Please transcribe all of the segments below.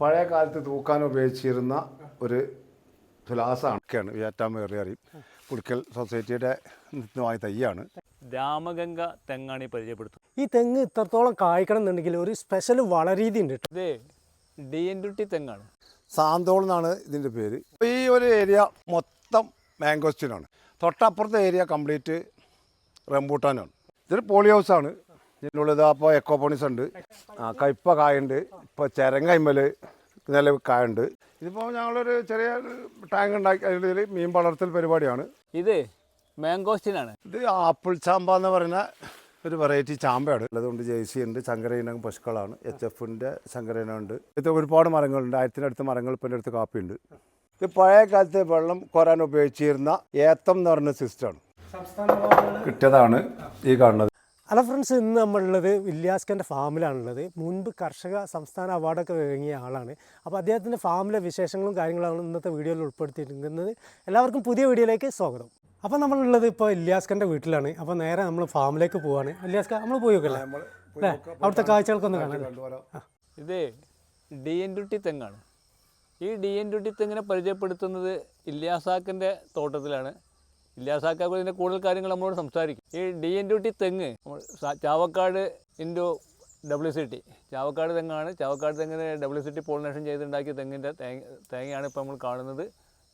പഴയ കാലത്ത് തൂക്കാൻ ഉപയോഗിച്ചിരുന്ന ഒരു തുലാസാണ്. ഒക്കെയാണ്. ഏറ്റാമേറി അറിയും കുടിക്കൽ സൊസൈറ്റിയുടെ നിത്യമായ തയ്യാണ് രാമഗംഗ തെങ്ങാണ് ഈ പരിചയപ്പെടുത്തുന്നത്. ഈ തെങ്ങ് ഇത്രത്തോളം കായ്ക്കണം എന്നുണ്ടെങ്കിൽ ഒരു സ്പെഷ്യൽ വളരീതി ഉണ്ട് കേട്ടോ. ഇത് ഡി എൻ ഡ്യൂട്ടി തെങ്ങാണ്. സാന്തോൾ എന്നാണ് ഇതിന്റെ പേര്. ഈ ഒരു ഏരിയ മൊത്തം മാംഗോസ്റ്റിനാണ് തൊട്ടപ്പുറത്തെ ഏരിയ കംപ്ലീറ്റ് റംബൂട്ടാനാണ്. ഇതൊരു പോളി ഹൗസാണ് ഇതിനുള്ളത് അപ്പോൾ എക്കോപോണിസ് ഉണ്ട്. ആ കയ്പ കായുണ്ട്. ഇപ്പോൾ ചിരങ്ങൈമ്മൽ നില കായുണ്ട്. ഇതിപ്പോൾ ഞങ്ങളൊരു ചെറിയ ടാങ്ക് ഉണ്ടാക്കി അതിൽ മീൻ വളർത്തൽ പരിപാടിയാണ്. ഇത് മാംഗോസ്റ്റിനാണ് ഇത് ആപ്പിൾ ചാമ്പ എന്ന് പറയുന്ന ഒരു വെറൈറ്റി ചാമ്പയാണ്. അതുകൊണ്ട് ജേഴ്സി ഉണ്ട് ശങ്കരയിനം പശുക്കളാണ് എച്ച് എഫിന്റെ ശങ്കരയിനം ഉണ്ട്. ഇത് ഒരുപാട് മരങ്ങളുണ്ട്. ആയിരത്തിനടുത്ത് മരങ്ങൾ ഇപ്പം എന്റെ അടുത്ത് കാപ്പിയുണ്ട്. ഇത് പഴയ കാലത്ത് വെള്ളം കോരാൻ ഉപയോഗിച്ചിരുന്ന ഏത്തം എന്ന് പറയുന്ന സിസ്റ്റമാണ് കിട്ടിയതാണ് ഈ കാണുന്നത്. ഹലോ ഫ്രണ്ട്സ് ഇന്ന് നമ്മളുള്ളത് വില്യാസ്കന്റെ ഫാമിലാണുള്ളത്. മുൻപ് കർഷക സംസ്ഥാന അവാർഡൊക്കെ വാങ്ങിയ ആളാണ്. അപ്പോൾ അദ്ദേഹത്തിന്റെ ഫാമിലെ വിശേഷങ്ങളും കാര്യങ്ങളാണ് ഇന്നത്തെ വീഡിയോയിൽ ഉൾപ്പെടുത്തിയിരിക്കുന്നത്. എല്ലാവർക്കും പുതിയ വീഡിയോയിലേക്ക് സ്വാഗതം. അപ്പോൾ നമ്മളുള്ളത് ഇപ്പോൾ ഇല്യാസ്കന്റെ വീട്ടിലാണ്. അപ്പോൾ നേരെ നമ്മൾ ഫാമിലേക്ക് പോവാണ്. ഇല്യാസ്ക നമ്മൾ പോയി നോക്കല്ലേ അല്ലേ? അവിടുത്തെ കാഴ്ചകൾക്കൊന്ന് കാണാം ഇത് ഡി എൻ ഡ്യൂട്ടി തെങ്ങാണ്. ഈ ഡി എൻ ഡ്യൂട്ടി തെങ്ങിനെ പരിചയപ്പെടുത്തുന്നത് ഇല്യാസാക്കിന്റെ തോട്ടത്തിലാണ്. ഇല്യാസാക്ക ഇതിന്റെ കൂടുതൽ കാര്യങ്ങൾ നമ്മളോട് സംസാരിക്കും. ഈ ഡി എൻ ടി തെങ്ങ് Chavakkad into W C T. Chavakkad തെങ്ങാണ്. Chavakkad തെങ്ങിന് ഡബ്ല്യു സി ടി പോളിനേഷൻ ചെയ്തുണ്ടാക്കിയ തെങ്ങിന്റെ തേങ്ങ തേങ്ങയാണ് ഇപ്പോൾ നമ്മൾ കാണുന്നത്.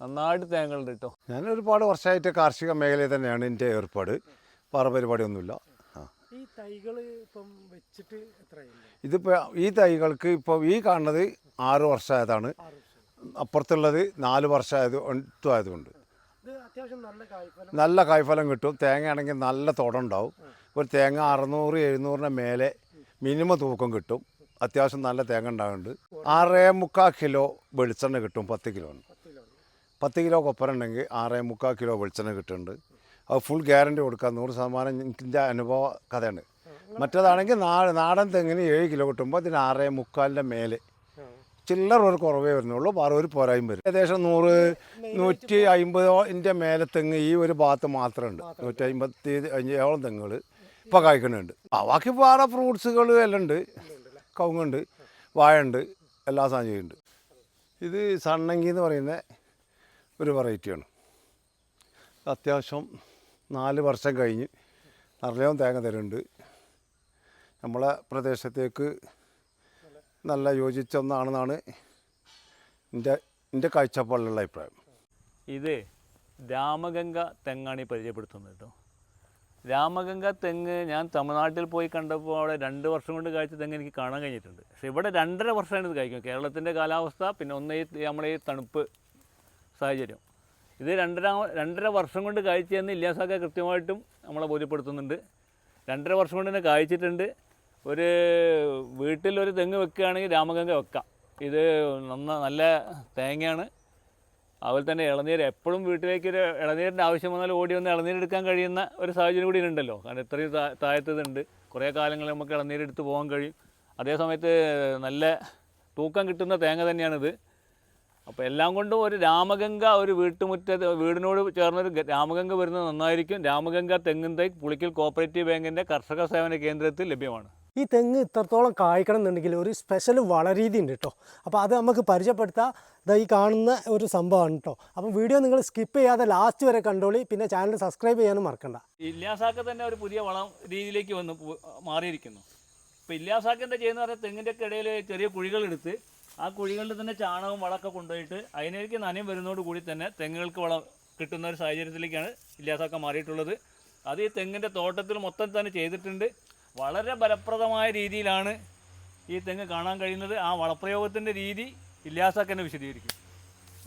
നന്നായിട്ട് തേങ്ങകളുണ്ട് കേട്ടോ. ഞാൻ ഒരുപാട് വർഷമായിട്ട് കാർഷിക മേഖലയിൽ തന്നെയാണ് എന്റെ ഏർപ്പാട്. വേറെ പരിപാടിയൊന്നുമില്ല ഈ തൈകൾ ഇപ്പം വെച്ചിട്ട് ഇതിപ്പോൾ ഈ തൈകൾക്ക് ഇപ്പോൾ ഈ കാണുന്നത് ആറ് വർഷമായതാണ്. അപ്പുറത്തുള്ളത് നാല് വർഷമായത് ആയതുകൊണ്ട്. നല്ല കായ്ഫലം. കിട്ടും. തേങ്ങയാണെങ്കിൽ നല്ല തുടണ്ടാവും. ഒരു തേങ്ങ അറുന്നൂറ് എഴുന്നൂറിന് മേലെ മിനിമം തൂക്കം കിട്ടും. അത്യാവശ്യം നല്ല തേങ്ങ ഉണ്ടാകുന്നുണ്ട് ആറേ മുക്കാൽ കിലോ വെളിച്ചെണ്ണ കിട്ടും പത്ത് കിലോ. പത്ത് കിലോ കൊപ്പര ഉണ്ടെങ്കിൽ ആറേ മുക്കാൽ കിലോ വെളിച്ചെണ്ണ കിട്ടുന്നുണ്ട്. അത് ഫുൾ ഗ്യാരണ്ടി കൊടുക്കാം. നൂറ് ശതമാനം എനിക്കിന്റെ അനുഭവ കഥയാണ്. മറ്റേതാണെങ്കിൽ നാടൻ തെങ്ങിന് ഏഴ് കിലോ കിട്ടുമ്പോൾ അതിന് ആറേ മുക്കാലിന്റെ മേലെ ചില്ലറ ഒരു കുറവേ വരുന്നുള്ളൂ. വേറെ ഒരു പോരായും വരും. ഏകദേശം നൂറ് നൂറ്റി അമ്പതിന്റെ മേലെ തെങ്ങ് ഈ ഒരു ഭാഗത്ത് മാത്രമുണ്ട്. നൂറ്റി അമ്പത്തി അഞ്ചോളം തെങ്ങുകൾ ഇപ്പോൾ കായ്ക്കുന്നുണ്ട് ആ ബാക്കി വേറെ ഫ്രൂട്ട്സുകൾ എല്ലാം ഉണ്ട്. കവുങ്ങുണ്ട് വാഴയുണ്ട് എല്ലാ സാധനവും ഉണ്ട്. ഇത് സണ്ണങ്കി എന്ന് പറയുന്ന ഒരു വെറൈറ്റിയാണ് അത്യാവശ്യം നാല് വർഷം കഴിഞ്ഞ് നിറയെ തേങ്ങ തരുന്നുണ്ട്. നമ്മളെ പ്രദേശത്തേക്ക് നല്ല യോജിച്ച ഒന്നാണെന്നാണ് എന്റെ എന്റെ കാഴ്ചപ്പാടിലുള്ള അഭിപ്രായം. ഇത് രാമഗംഗ തെങ്ങാണ് ഈ പരിചയപ്പെടുത്തുന്നത് കേട്ടോ. രാമഗംഗ തെങ്ങ് ഞാൻ തമിഴ്നാട്ടിൽ പോയി കണ്ടപ്പോൾ അവിടെ രണ്ട് വർഷം കൊണ്ട് കാഴ്ച തെങ്ങ് എനിക്ക് കാണാൻ കഴിഞ്ഞിട്ടുണ്ട്. പക്ഷേ ഇവിടെ രണ്ടര വർഷമാണ് ഇത് കഴിക്കുന്നത് കേരളത്തിന്റെ കാലാവസ്ഥ പിന്നെ ഒന്ന് ഈ നമ്മുടെ ഈ തണുപ്പ് സാഹചര്യം. ഇത് രണ്ടര രണ്ടര വർഷം കൊണ്ട് കാഴ്ചയെന്ന് ഇല്ലാസാക്ക കൃത്യമായിട്ടും നമ്മളെ ബോധ്യപ്പെടുത്തുന്നുണ്ട്. രണ്ടര വർഷം കൊണ്ട് തന്നെ കായ്ച്ചിട്ടുണ്ട്. ഒരു വീട്ടിൽ ഒരു തെങ്ങ് വെക്കുകയാണെങ്കിൽ രാമഗംഗ വെക്കാം. ഇത് നന്ന നല്ല തേങ്ങയാണ്. അതുപോലെ തന്നെ ഇളനീര്. എപ്പോഴും വീട്ടിലേക്ക് ഒരു ഇളനീരിന്റെ ആവശ്യം വന്നാൽ ഓടി വന്ന് ഇളനീര് എടുക്കാൻ കഴിയുന്ന ഒരു സാഹചര്യം കൂടി ഉണ്ടല്ലോ കാരണം ഇത്രയും താഴത്തതുണ്ട് കുറേ കാലങ്ങളിൽ നമുക്ക് ഇളനീര് എടുത്ത് പോകാൻ കഴിയും. അതേ സമയത്ത് നല്ല തൂക്കം കിട്ടുന്ന തേങ്ങ തന്നെയാണിത്. അപ്പോൾ എല്ലാം കൊണ്ടും ഒരു രാമഗംഗ ഒരു വീട്ടുമുറ്റത്ത് വീടിനോട് ചേർന്നൊരു രാമഗംഗ വരുന്നത് നന്നായിരിക്കും. രാമഗംഗ തെങ്ങിൻ തൈ പുളിക്കൽ കോപ്പറേറ്റീവ് ബാങ്കിന്റെ കർഷക സേവന കേന്ദ്രത്തിൽ ലഭ്യമാണ്. ഈ തെങ്ങ് ഇത്രത്തോളം കായ്ക്കണം എന്നുണ്ടെങ്കിൽ ഒരു സ്പെഷ്യൽ വളരീതി ഉണ്ട് കേട്ടോ അപ്പോൾ അത് നമുക്ക് പരിചയപ്പെടുത്താം. ദാ ഈ കാണുന്ന ഒരു സംഭവമാണ് കേട്ടോ അപ്പം വീഡിയോ നിങ്ങൾ സ്കിപ്പ് ചെയ്യാതെ ലാസ്റ്റ് വരെ കണ്ടോളി. പിന്നെ ചാനൽ സബ്സ്ക്രൈബ് ചെയ്യാനും മറക്കണ്ട. ഇല്ലാസാക്ക തന്നെ ഒരു പുതിയ വളം രീതിയിലേക്ക് വന്ന് മാറിയിരിക്കുന്നു. ഇപ്പോൾ ഇല്ലാസാക്ക എന്താ ചെയ്യുന്ന പറഞ്ഞാൽ തെങ്ങിന്റെ ഇടയിൽ ചെറിയ കുഴികളെടുത്ത് ആ കുഴികളിൽ തന്നെ ചാണകവും വളമൊക്കെ കൊണ്ടുപോയിട്ട് അതിനേക്ക് നനയും വരുന്നതോട് കൂടി തന്നെ തെങ്ങുകൾക്ക് വളം കിട്ടുന്ന ഒരു സാഹചര്യത്തിലേക്കാണ് ഇല്ലാസാക്ക മാറിയിട്ടുള്ളത്. അത് ഈ തെങ്ങിന്റെ തോട്ടത്തിൽ മൊത്തം തന്നെ ചെയ്തിട്ടുണ്ട്. വളരെ ഫലപ്രദമായ രീതിയിലാണ് ഈ തെങ്ങ് കാണാൻ കഴിയുന്നത്. ആ വളപ്രയോഗത്തിന്റെ രീതി ഇല്ലാസാക്ക തന്നെ വിശദീകരിക്കും.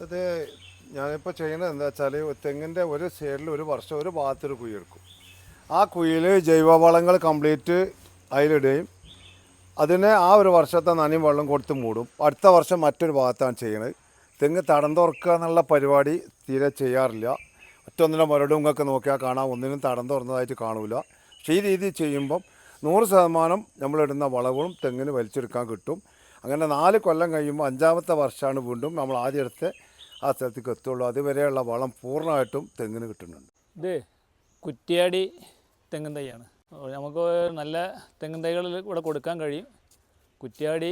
അത് ഞാനിപ്പോൾ ചെയ്യുന്നത് എന്താ വെച്ചാൽ തെങ്ങിന്റെ ഒരു സൈഡിൽ ഒരു വർഷം ഒരു ഭാഗത്തൊരു കുഴി എടുക്കും. ആ കുഴിയിൽ ജൈവവളങ്ങൾ കംപ്ലീറ്റ് അതിലിടുകയും അതിനെ ആ ഒരു വർഷത്തെ നനയും വെള്ളം കൊടുത്ത് മൂടും. അടുത്ത വർഷം മറ്റൊരു ഭാഗത്താണ് ചെയ്യുന്നത് തെങ്ങ് തടം തുറക്കുക എന്നുള്ള പരിപാടി തീരെ ചെയ്യാറില്ല. ഒറ്റ ഒന്നിനും മരടും ഒക്കെ നോക്കിയാൽ കാണാം. ഒന്നിനും തടം തുറന്നതായിട്ട് കാണില്ല പക്ഷേ ഈ രീതി ചെയ്യുമ്പം നൂറ് ശതമാനം നമ്മളിടുന്ന വളവും തെങ്ങിന് വലിച്ചെടുക്കാൻ കിട്ടും. അങ്ങനെ നാല് കൊല്ലം കഴിയുമ്പോൾ അഞ്ചാമത്തെ വർഷമാണ് വീണ്ടും നമ്മൾ ആദ്യം എടുത്ത് ആ സ്ഥലത്തേക്ക് എത്തുള്ളൂ. അതുവരെയുള്ള വളം പൂർണമായിട്ടും തെങ്ങിന് കിട്ടുന്നുണ്ട്. ഇത് കുറ്റിയാടി തെങ്ങിൻ തൈയാണ്. നമുക്ക് നല്ല തെങ്ങിൻ തൈകൾ ഇവിടെ കൊടുക്കാൻ കഴിയും. കുറ്റിയാടി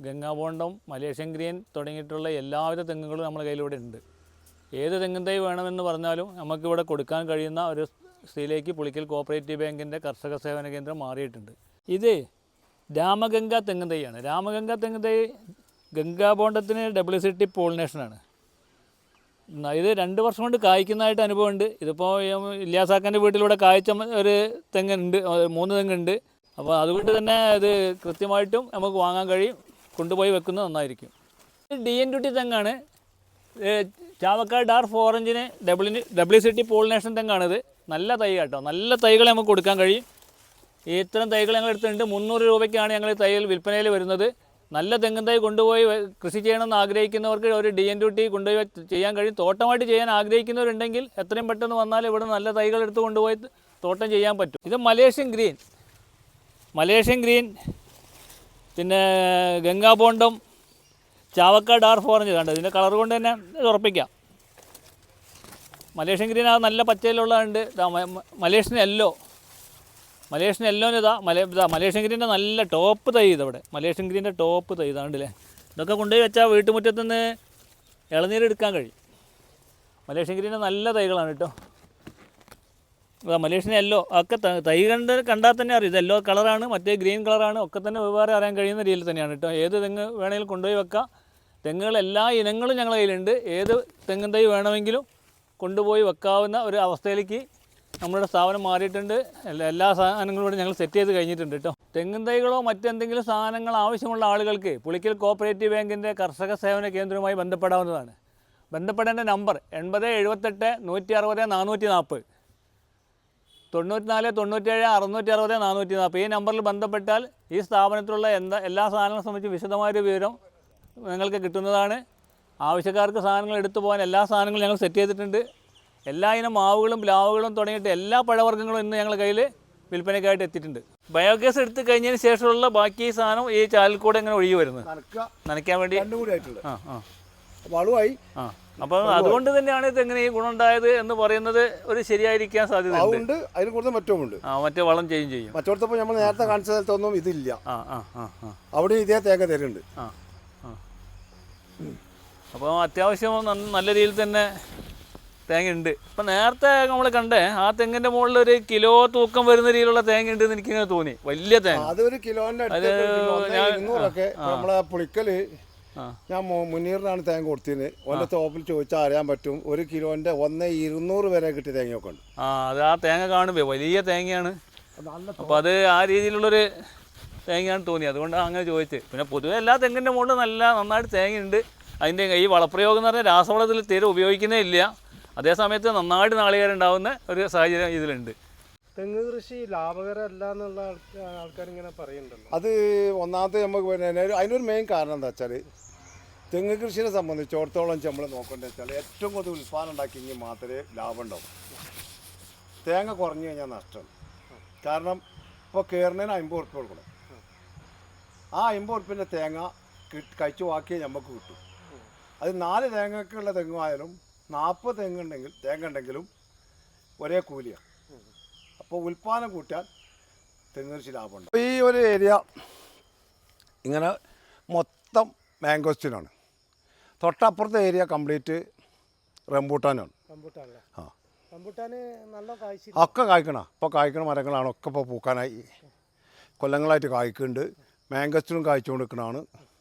ഗംഗാബോണ്ടം മലേഷ്യൻ ഗ്രീൻ തുടങ്ങിയിട്ടുള്ള എല്ലാവിധ തെങ്ങുകളും നമ്മുടെ കയ്യിലിവിടെ ഉണ്ട്. ഏത് തെങ്ങിൻ തൈ വേണമെന്ന് പറഞ്ഞാലും നമുക്കിവിടെ കൊടുക്കാൻ കഴിയുന്ന ഒരു സ്ഥിതിയിലേക്ക് പുളിക്കൽ കോപ്പറേറ്റീവ് ബാങ്കിന്റെ കർഷക സേവന കേന്ദ്രം മാറിയിട്ടുണ്ട്. ഇത് രാമഗംഗ തെങ്ങിൻ തൈയാണ് രാമഗംഗ തെങ്ങിൻ തൈ ഗംഗാബോണ്ടത്തിന് ഡബ്ല്യു പോളിനേഷനാണ് ഇത് രണ്ട് വർഷം കൊണ്ട് കായ്ക്കുന്നതായിട്ട് അനുഭവമുണ്ട്. ഇതിപ്പോൾ ഇല്യാസാക്കന്റെ വീട്ടിലൂടെ കായ്ച്ച ഒരു തെങ്ങുണ്ട് മൂന്ന് തെങ്ങുണ്ട്. അപ്പോൾ അതുകൊണ്ട് തന്നെ ഇത് കൃത്യമായിട്ടും നമുക്ക് വാങ്ങാൻ കഴിയും കൊണ്ടുപോയി വെക്കുന്നത് നന്നായിരിക്കും. ഡി എൻ ടുട്ടി തെങ്ങാണ്. Chavakkad dwarf ഫോറഞ്ചിന് W W C T pollination തെങ്ങാണിത്. നല്ല തൈ കേട്ടോ. നല്ല തൈകൾ നമുക്ക് കൊടുക്കാൻ കഴിയും. ഇത്തരം തൈകൾ ഞങ്ങൾ എടുത്തിട്ടുണ്ട്. മുന്നൂറ് രൂപയ്ക്കാണ് ഞങ്ങൾ തൈകൾ വിൽപ്പനയിൽ വരുന്നത്. നല്ല തെങ്ങും തൈ കൊണ്ടുപോയി കൃഷി ചെയ്യണമെന്ന് ആഗ്രഹിക്കുന്നവർക്ക് ഒരു ഡി എൻ ഡ്യൂട്ടി കൊണ്ടുപോയി ചെയ്യാൻ കഴിയും. തോട്ടമായിട്ട് ചെയ്യാൻ ആഗ്രഹിക്കുന്നവരുണ്ടെങ്കിൽ എത്രയും പെട്ടെന്ന് വന്നാൽ ഇവിടെ നല്ല തൈകൾ എടുത്ത് കൊണ്ടുപോയി തോട്ടം ചെയ്യാൻ പറ്റും. ഇത് മലേഷ്യൻ ഗ്രീൻ. Malaysian green. പിന്നെ ഗംഗാ ഗംഗാബോണ്ടം ചാവക്ക ഡാർ ഫോറഞ്ച് കണ്ടത് ഇതിന്റെ കളർ കൊണ്ട് തന്നെ ഉറപ്പിക്കാം. മലേഷ്യൻ ഗ്രീൻ ആ നല്ല പച്ചയിലുള്ളതുണ്ട്. ഇതാ മലേഷ്യൻ യെല്ലോ മലേഷ്യൻ യെല്ലോന് ഇതാ മല ഇതാ മലേഷ്യൻ ഗ്രീന്റെ നല്ല ടോപ്പ് തൈ ഇതവിടെ മലേഷ്യൻ ഗ്രീന്റെ ടോപ്പ് തൈ ഇതാണ്ടല്ലേ. ഇതൊക്കെ കൊണ്ടുപോയി വെച്ചാൽ വീട്ടുമുറ്റത്ത് നിന്ന് ഇളനീര് എടുക്കാൻ കഴിയും. മലേഷ്യൻ ഗ്രീന്റെ നല്ല തൈകളാണ് കേട്ടോ. ഇതാ മലേഷ്യൻ യെല്ലോ ഒക്കെ ത- കണ്ട് കണ്ടാൽ തന്നെ അറിയും. ഇത് യെല്ലോ കളറാണ് മറ്റേ ഗ്രീൻ കളറാണ്. ഒക്കെ തന്നെ വെവ്വേറെ അറിയാൻ കഴിയുന്ന രീതിയിൽ തന്നെയാണ് കേട്ടോ. ഏത് തെങ്ങ് വേണമെങ്കിലും കൊണ്ടുപോയി വെക്കാം. തെങ്ങുകൾ എല്ലാ ഇനങ്ങളും ഞങ്ങളുടെ കയ്യിലുണ്ട്. ഏത് തെങ്ങും തൈ വേണമെങ്കിലും കൊണ്ടുപോയി വെക്കാവുന്ന ഒരു അവസ്ഥയിലേക്ക് നമ്മുടെ സ്ഥാപനം മാറിയിട്ടുണ്ട്. എല്ലാ സാധനങ്ങളും ഇവിടെ ഞങ്ങൾ സെറ്റ് ചെയ്ത് കഴിഞ്ഞിട്ടുണ്ട് കേട്ടോ തെങ്ങും തൈകളോ മറ്റെന്തെങ്കിലും സാധനങ്ങൾ ആവശ്യമുള്ള ആളുകൾക്ക് പുളിക്കൽ കോപ്പറേറ്റീവ് ബാങ്കിന്റെ കർഷക സേവന കേന്ദ്രവുമായി ബന്ധപ്പെടാവുന്നതാണ്. ബന്ധപ്പെടേണ്ട നമ്പർ എൺപത് എഴുപത്തെട്ട് നൂറ്റി അറുപത് നാനൂറ്റി നാൽപ്പത് തൊണ്ണൂറ്റിനാല് തൊണ്ണൂറ്റേഴ് അറുന്നൂറ്റി അറുപത് നാനൂറ്റി നാൽപ്പത് ഈ നമ്പറിൽ ബന്ധപ്പെട്ടാൽ ഈ സ്ഥാപനത്തിലുള്ള എന്താ എല്ലാ സാധനങ്ങളെ സംബന്ധിച്ച് വിശദമായൊരു വിവരം നിങ്ങൾക്ക് കിട്ടുന്നതാണ്. ആവശ്യക്കാർക്ക് സാധനങ്ങൾ എടുത്തു പോകാൻ എല്ലാ സാധനങ്ങളും ഞങ്ങൾ സെറ്റ് ചെയ്തിട്ടുണ്ട്. എല്ലാ ഇനം മാവുകളും പ്ലാവുകളും തുടങ്ങിയിട്ട് എല്ലാ പഴവർഗങ്ങളും ഇന്ന് ഞങ്ങളുടെ കയ്യിൽ വിൽപ്പനയ്ക്കായിട്ട് എത്തിയിട്ടുണ്ട്. ബയോഗ്യാസ് എടുത്തു കഴിഞ്ഞതിന് ശേഷമുള്ള ബാക്കി സാധനം ഈ ചാലിൽ കൂടെ ഇങ്ങനെ ഒഴുകി വരുന്നത്. നനയ്ക്കാൻ വേണ്ടി? ആ ആ. വളമായി അപ്പോൾ അതുകൊണ്ട് തന്നെയാണ് ഇത് എങ്ങനെ ഈ ഗുണമുണ്ടായത് എന്ന് പറയുന്നത് ഒരു ശരിയായിരിക്കാൻ സാധ്യത ഉണ്ട് അതിന് കൂടുതൽ ഉണ്ട് ആ മറ്റേ വളം ചെയ്യും ചെയ്യും. മറ്റോടത്തപ്പോൾ നമ്മൾ നേരത്തെ കാണിച്ച സ്ഥലത്തൊന്നും ഇതില്ല. ആ ആ ആ ആ. അവിടെ ഇതേ തേങ്ങ തരുന്നുണ്ട് അപ്പോൾ അത്യാവശ്യം നല്ല രീതിയിൽ തന്നെ തേങ്ങ ഉണ്ട് ഇപ്പം നേരത്തെ നമ്മൾ കണ്ടേ ആ തെങ്ങിന്റെ മുകളിൽ ഒരു കിലോ തൂക്കം വരുന്ന രീതിയിലുള്ള തേങ്ങ ഉണ്ട് എന്ന് എനിക്കിങ്ങനെ തോന്നി. വലിയ തേങ്ങ. അതൊരു ഞാൻ- ഇരുന്നൂറൊക്കെ നമ്മളെ പുളിക്കൽ ഞാൻ മുന്നീറിനാണ് തേങ്ങ കൊടുത്തിന്. ഓന്റെ തോപ്പിൽ ചോദിച്ചാൽ അറിയാൻ പറ്റും. ഒരു കിലോന്റെ ഒന്ന് ഇരുന്നൂറ് വരെ കിട്ടിയ തേങ്ങയൊക്കെ ഉണ്ട് ആ അത് ആ തേങ്ങ കാണുമ്പോൾ വലിയ തേങ്ങയാണ്. അപ്പം അപ്പോൾ അത് ആ രീതിയിലുള്ളൊരു തേങ്ങയാണ് തോന്നി. അതുകൊണ്ടാണ് അങ്ങനെ ചോദിച്ചത് പിന്നെ പൊതുവെ എല്ലാ തെങ്ങിന്റെ മുകളിൽ നല്ല നന്നായിട്ട് തേങ്ങയുണ്ട്. അതിന്റെ ഈ വളപ്രയോഗം എന്ന് പറഞ്ഞാൽ രാസവളത്തിൽ തീരെ ഉപയോഗിക്കുന്നേ ഇല്ല. അതേസമയത്ത് നന്നായിട്ട് നാളികേരം ഉണ്ടാവുന്ന ഒരു സാഹചര്യം ഇതിലുണ്ട്. തെങ്ങ് കൃഷി ലാഭകരമല്ല എന്നുള്ള ആൾക്കാർ ഇങ്ങനെ പറയുന്നുണ്ടല്ലോ. അത് ഒന്നാമത്തെ നമുക്ക് പിന്നെ അതിനൊരു മെയിൻ കാരണം എന്താ വെച്ചാൽ തെങ്ങ് കൃഷിനെ സംബന്ധിച്ചിടത്തോളം നമ്മൾ നോക്കേണ്ടത് വെച്ചാൽ ഏറ്റവും കൂടുതൽ ഉൽപ്പാദനം ഉണ്ടാക്കിയെങ്കിൽ മാത്രമേ ലാഭം ഉണ്ടാവും തേങ്ങ കുറഞ്ഞു കഴിഞ്ഞാൽ നഷ്ടം. കാരണം ഇപ്പോൾ കയറുന്നതിന് അമ്പത് ഉറുപ്പ്യ കൊടുക്കണം. ആ അമ്പത് ഉറുപ്പ്യന്റെ തേങ്ങ കിട്ട് കഴിച്ചു ബാക്കിയേ നമുക്ക് കിട്ടും. അത് നാല് തേങ്ങക്കുള്ള തെങ്ങായാലും നാൽപ്പത് തെങ്ങുണ്ടെങ്കിൽ തേങ്ങ ഉണ്ടെങ്കിലും ഒരേ കൂലിയാണ് അപ്പോൾ ഉൽപ്പാദനം കൂട്ടിയാൽ തെങ്ങ് കൃഷി ലാഭമുണ്ട് ഈ ഒരു ഏരിയ ഇങ്ങനെ മൊത്തം മാംഗോസ്റ്റിനാണ് തൊട്ടപ്പുറത്തെ ഏരിയ കംപ്ലീറ്റ് റംബൂട്ടാനാണ്. ആ. ഒക്കെ കായ്ക്കണ ഇപ്പോൾ കായ്ക്കണ മരങ്ങളാണ് ഒക്കെ ഇപ്പോൾ പൂക്കാനായി. കൊല്ലങ്ങളായിട്ട് കായ്ക്കുന്നുണ്ട്. മാംഗോസ്റ്റിനും കായ്ച്ചുകൊണ്ട് നിൽക്കണതാണ് എങ്ങനെ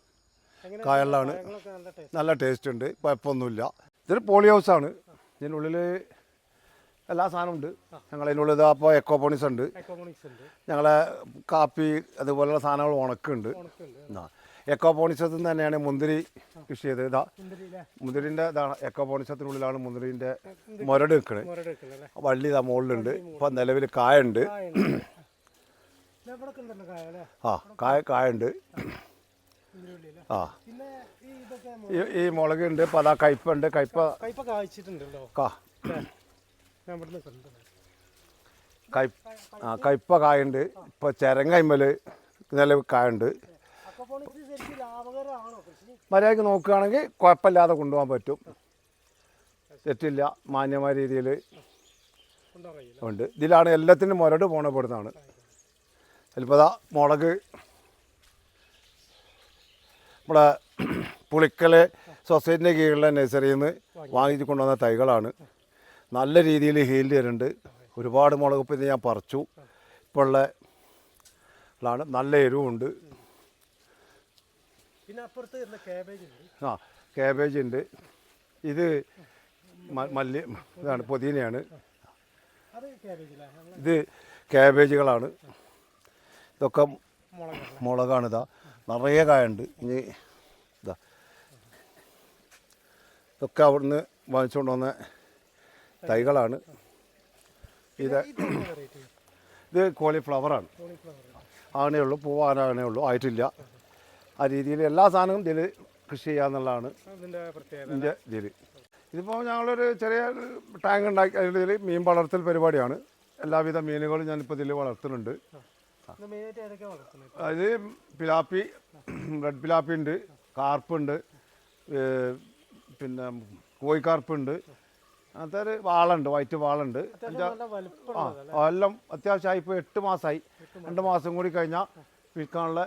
കായലിലാണ്. നല്ല ടേസ്റ്റ് ഉണ്ട്. കുഴപ്പമൊന്നുമില്ല. ഇതൊരു പോളി ഹൗസാണ് ഇതിനുള്ളിൽ എല്ലാ സാധനവും ഉണ്ട്. ഞങ്ങളതിനുള്ളിൽ ഇതാ അപ്പോൾ എക്കോപോണിക്സ് ഉണ്ട്. ഉണ്ട്. ഞങ്ങളെ കാപ്പി അതുപോലുള്ള സാധനങ്ങൾ ഉണക്കുണ്ട് ആ. എക്കോപോണിക്സത്തിൽ നിന്ന് തന്നെയാണ് മുന്തിരി കൃഷി ചെയ്തത്. ഇതാ മുന്തിരിന്റെ ഇതാണ്. എക്കോപോണിക്സത്തിനുള്ളിലാണ് മുന്തിരിന്റെ മുരട് നിൽക്കുന്നത് വള്ളി ഇതാ മുകളിലുണ്ട്. ഇപ്പം നിലവിൽ കായുണ്ട് ഉണ്ട്. ആ കായ കായുണ്ട് മുന്തിരിവള്ളിയിലെ ആ. ഈ മുളക് മുളകുണ്ട് ഇപ്പം അതാ കയ്പുണ്ട് കയ്പ കയ്പ കായ്ച്ചിട്ടുണ്ടല്ലോ. കാ. കയ്പ ആ കയ്പ കായുണ്ട് ഇപ്പോൾ ചെരങ്ങൈമൽ നിലവിൽ കായുണ്ട്. മര്യാദയ്ക്ക് നോക്കുകയാണെങ്കിൽ കുഴപ്പമില്ലാതെ കൊണ്ടുപോകാൻ പറ്റും. തെറ്റില്ല മാന്യമായ രീതിയിൽ ഉണ്ട്. ഇതിലാണ് എല്ലാത്തിനും മുരട് പോണപ്പെടുന്നതാണ്. ചിലപ്പോൾ അതാ മുളക് നമ്മുടെ പുളിക്കലെ സൊസൈറ്റിന്റെ കീഴിലുള്ള നഴ്സറിയിൽ നിന്ന് വാങ്ങിച്ച് കൊണ്ടുവന്ന തൈകളാണ്. നല്ല രീതിയിൽ ഹീൽഡ് വരുന്നുണ്ട് ഒരുപാട് മുളക് ഇത് ഞാൻ പറിച്ചു. ഇപ്പോൾ ഉള്ള ാണ് നല്ല എരിവുണ്ട്. ആ കാബേജ് ഉണ്ട്. ഇത് മല്ലി ഇതാണ് പുതിനയാണ്. ഇത് കാബേജുകളാണ് ഇതൊക്കെ മുളകാണിതാ. നിറയെ കായുണ്ട്. ഇനി ഇതാ. ഇതൊക്കെ അവിടുന്ന് വാങ്ങിച്ചുകൊണ്ട് വന്ന തൈകളാണ്. ഇത് ഇത് കോളിഫ്ലവറാണ് ആണേ. ഉള്ളൂ പൂവാനാണേ ഉള്ളൂ ആയിട്ടില്ല. ആ രീതിയിൽ എല്ലാ സാധനവും ഇതിൽ കൃഷി ചെയ്യാന്നുള്ളതാണ് ഇതിന്റെ ഇതിൽ ഇതിപ്പോൾ ഞങ്ങളൊരു ചെറിയ ടാങ്ക് ഉണ്ടാക്കി അതിൽ മീൻ വളർത്തൽ പരിപാടിയാണ്. എല്ലാവിധ മീനുകളും ഞാനിപ്പോൾ ഇതിൽ വളർത്തുന്നുണ്ട്. അത് പിലാപ്പി റെഡ് പിലാപ്പി ഉണ്ട് കാർപ്പുണ്ട് ഉണ്ട് പിന്നെ കോഴിക്കാർപ്പുണ്ട്. അങ്ങനത്തെ ഒരു വാളുണ്ട് വൈറ്റ് വാളുണ്ട്. എല്ലാം അത്യാവശ്യമായി ഇപ്പോൾ എട്ട് മാസമായി രണ്ട് മാസം കൂടി കഴിഞ്ഞാൽ വിൽക്കാനുള്ള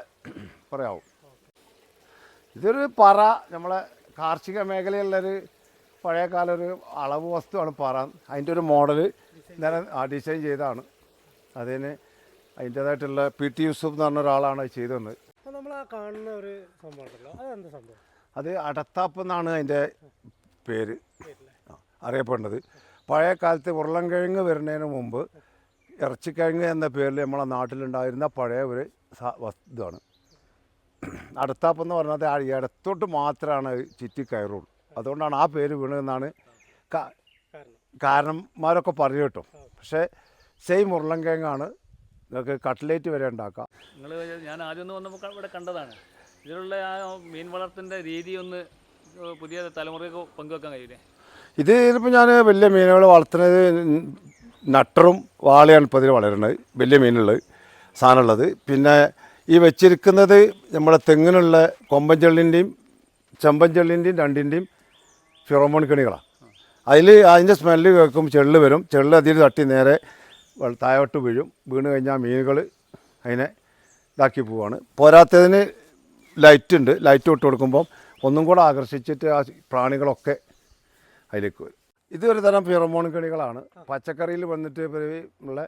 പറയാവും. ഇതൊരു പറ നമ്മളെ കാർഷിക മേഖലയിലുള്ളൊരു പഴയകാല ഒരു അളവ് വസ്തുവാണ് പറ. അതിന്റെ ഒരു മോഡൽ ഇന്നലെ ഡിസൈൻ ചെയ്തതാണ്. അതിന് അതിന്റേതായിട്ടുള്ള പി ടി യൂസുഫ് എന്ന് പറഞ്ഞ ഒരാളാണ് അത് ചെയ്തു തന്നത് നമ്മൾ ആ കാണുന്ന ഒരു അതെന്താ സംഭവം? അത് അടത്താപ്പ് എന്നാണ് അതിന്റെ പേര്. അറിയപ്പെടുന്നത്. പഴയ കാലത്ത് ഉരുളൻകിഴങ്ങ് വരുന്നതിന് മുമ്പ് ഇറച്ചിക്കിഴങ്ങ് എന്ന പേരിൽ നമ്മളെ നാട്ടിലുണ്ടായിരുന്ന പഴയ ഒരു ഇതാണ്. അടുത്താപ്പ് എന്ന് പറഞ്ഞാൽ ആ ഇടത്തോട്ട് മാത്രമാണ് ചുറ്റി കയറുള്ളൂ. അതുകൊണ്ടാണ് ആ പേര് വീണതെന്നാണ് കാരണം. കാരണന്മാരൊക്കെ പറയും കേട്ടോ. പക്ഷേ സെയിം ഉരുളൻകിഴങ്ങാണ് നിങ്ങൾക്ക് കട്ട്ലേറ്റ് വരെ ഉണ്ടാക്കാം. നിങ്ങൾ ഞാൻ ആദ്യം ഒന്ന് വന്നപ്പോൾ ഇവിടെ കണ്ടതാണ്. ഇതിലുള്ള ആ മീൻ വളർത്തിന്റെ രീതി ഒന്ന് പുതിയ തലമുറയ്ക്ക് പങ്കുവെക്കാൻ കഴിയില്ലേ ഇത് ഇതിപ്പോൾ ഞാൻ വലിയ മീനുകൾ വളർത്തുന്നത് നട്ടറും വാളയാണ് ഇപ്പോൾ ഇതിൽ വളരുന്നത്. വലിയ മീനുള്ളത് സാധനമുള്ളത്. പിന്നെ ഈ വെച്ചിരിക്കുന്നത് നമ്മുടെ തെങ്ങിനുള്ള കൊമ്പൻചെള്ളിന്റെയും ചെമ്പൻചെള്ളിന്റെയും രണ്ടിന്റെയും ഫിറോമോൺ കെണികളാണ് അതിൽ അതിന്റെ സ്മെല്ല് കേൾക്കും ചെള്ള് വരും. ചെള്ള് അതിൽ തട്ടി നേരെ താഴോട്ട് വീഴും. വീണ് കഴിഞ്ഞാൽ മീനുകൾ അതിനെ ഇതാക്കി പോവാണ്. പോരാത്തതിന് ലൈറ്റ് ഉണ്ട്. ലൈറ്റ് ഇട്ട് കൊടുക്കുമ്പം ഒന്നും കൂടെ ആകർഷിച്ചിട്ട് ആ പ്രാണികളൊക്കെ അതിലേക്ക് വരും. ഇതൊരു തരം ഫിറമോൺ കെണികളാണ്. പച്ചക്കറിയിൽ വന്നിട്ട് ഉള്ള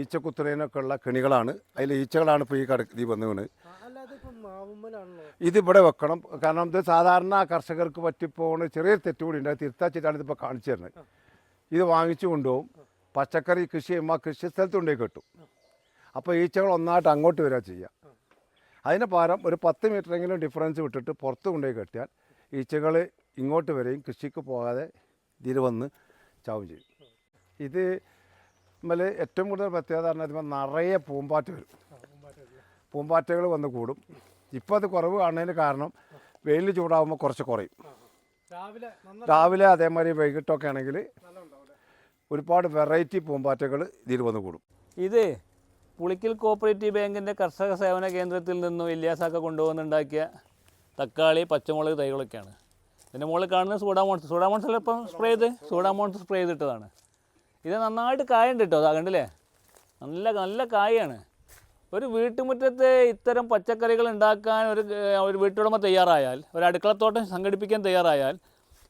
ഈച്ചക്കുത്തുറേനൊക്കെ ഉള്ള കെണികളാണ്. അതിൽ ഈച്ചകളാണ് ഇപ്പോൾ ഈ കട ഈ വന്നു വീണ് ആ, അല്ലാതെ ഇതിവിടെ വെക്കണം. കാരണം ഇത് സാധാരണ കർഷകർക്ക് പറ്റിപ്പോണ ചെറിയൊരു തെറ്റുകൂടി ഉണ്ട്. അത് തിരുത്താച്ചിട്ടാണ് ഇതിപ്പോൾ കാണിച്ചു തരുന്നത്. ഇത് വാങ്ങിച്ചു കൊണ്ടുപോകും. പച്ചക്കറി കൃഷി ചെയ്യുമ്പോൾ കൃഷി സ്ഥലത്ത് കൊണ്ടുപോയി കെട്ടും. അപ്പോൾ ഈച്ചകൾ ഒന്നായിട്ട് അങ്ങോട്ട് വരിക ചെയ്യുക അതിന് പകരം ഒരു പത്ത് മീറ്ററെങ്കിലും ഡിഫറൻസ് വിട്ടിട്ട് പുറത്ത് കൊണ്ടുപോയി കെട്ടിയാൽ ഈച്ചകൾ ഇങ്ങോട്ട് വരെയും കൃഷിക്ക് പോകാതെ ഇതിൽ വന്ന് ചാവും ചെയ്യും. ഇത് നമ്മൾ ഏറ്റവും കൂടുതൽ പ്രത്യേകത പറഞ്ഞാൽ നിറയെ പൂമ്പാറ്റ വരും. പൂമ്പാറ്റകൾ വന്ന് കൂടും. ഇപ്പോൾ അത് കുറവ് കാണുന്നതിന് കാരണം വെയിൽ ചൂടാകുമ്പോൾ കുറച്ച് കുറയും. രാവിലെ അതേമാതിരി വൈകിട്ടൊക്കെ ആണെങ്കിൽ ഒരുപാട് വെറൈറ്റി പൂമ്പാറ്റകൾ ഇതിൽ വന്ന് കൂടും ഇത് പുളിക്കൽ കോപ്പറേറ്റീവ് ബാങ്കിന്റെ കർഷക സേവന കേന്ദ്രത്തിൽ നിന്നും ഇല്യാസാക്ക കൊണ്ടുവന്നുണ്ടാക്കിയ തക്കാളി പച്ചമുളക് തൈകളൊക്കെയാണ്. ഇതിന്റെ മുകളിൽ കാണുന്ന സൂഡാമോൺസ്. സൂഡാമോൺസ് അല്ല ഇപ്പം സ്പ്രേ ചെയ്ത്? സൂഡാമോൺസ് സ്പ്രേ ചെയ്തിട്ടതാണ്. ഇത് നന്നായിട്ട് കായുണ്ട് കേട്ടോ അതാ കണ്ടില്ലേ? നല്ല നല്ല കായാണ്. ഒരു വീട്ടുമുറ്റത്ത് ഇത്തരം പച്ചക്കറികൾ ഉണ്ടാക്കാൻ ഒരു ഒരു വീട്ടുടമ തയ്യാറായാൽ ഒരു അടുക്കളത്തോട്ടം സംഘടിപ്പിക്കാൻ തയ്യാറായാൽ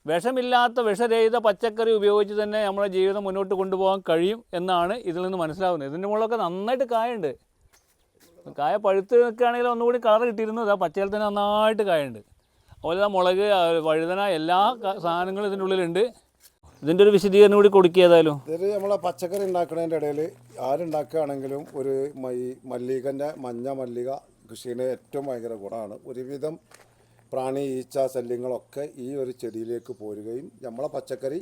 വിഷമില്ലാത്ത വിഷരഹിത പച്ചക്കറി ഉപയോഗിച്ച് തന്നെ നമ്മുടെ ജീവിതം മുന്നോട്ട് കൊണ്ടുപോകാൻ കഴിയും എന്നാണ് ഇതിൽ നിന്ന് മനസ്സിലാവുന്നത്. ഇതിന്റെ മുകളിലൊക്കെ നന്നായിട്ട് കായുണ്ട്. കായ പഴുത്ത് നിൽക്കുകയാണെങ്കിൽ ഒന്നുകൂടി കളർ കിട്ടിയിരുന്നത് ആ പച്ചയിൽ തന്നെ നന്നായിട്ട് കായുണ്ട്. അതുപോലെ ആ മുളക് വഴുതന എല്ലാ സാധനങ്ങളും ഇതിന്റെ ഉള്ളിലുണ്ട്. ഇതിന്റെ ഒരു വിശദീകരണം കൂടി കൊടുക്കുക ഏതായാലും. ഇതിൽ നമ്മളെ പച്ചക്കറി ഉണ്ടാക്കുന്നതിന്റെ ഇടയിൽ ആരുണ്ടാക്കുകയാണെങ്കിലും ഒരു മൈ മല്ലികന്റെ മഞ്ഞ മല്ലിക കൃഷിയുടെ ഏറ്റവും ഭയങ്കര ഗുണമാണ്. ഒരുവിധം പ്രാണി ഈച്ച ശല്യങ്ങളൊക്കെ ഈ ഒരു ചെടിയിലേക്ക് പോരുകയും നമ്മളെ പച്ചക്കറി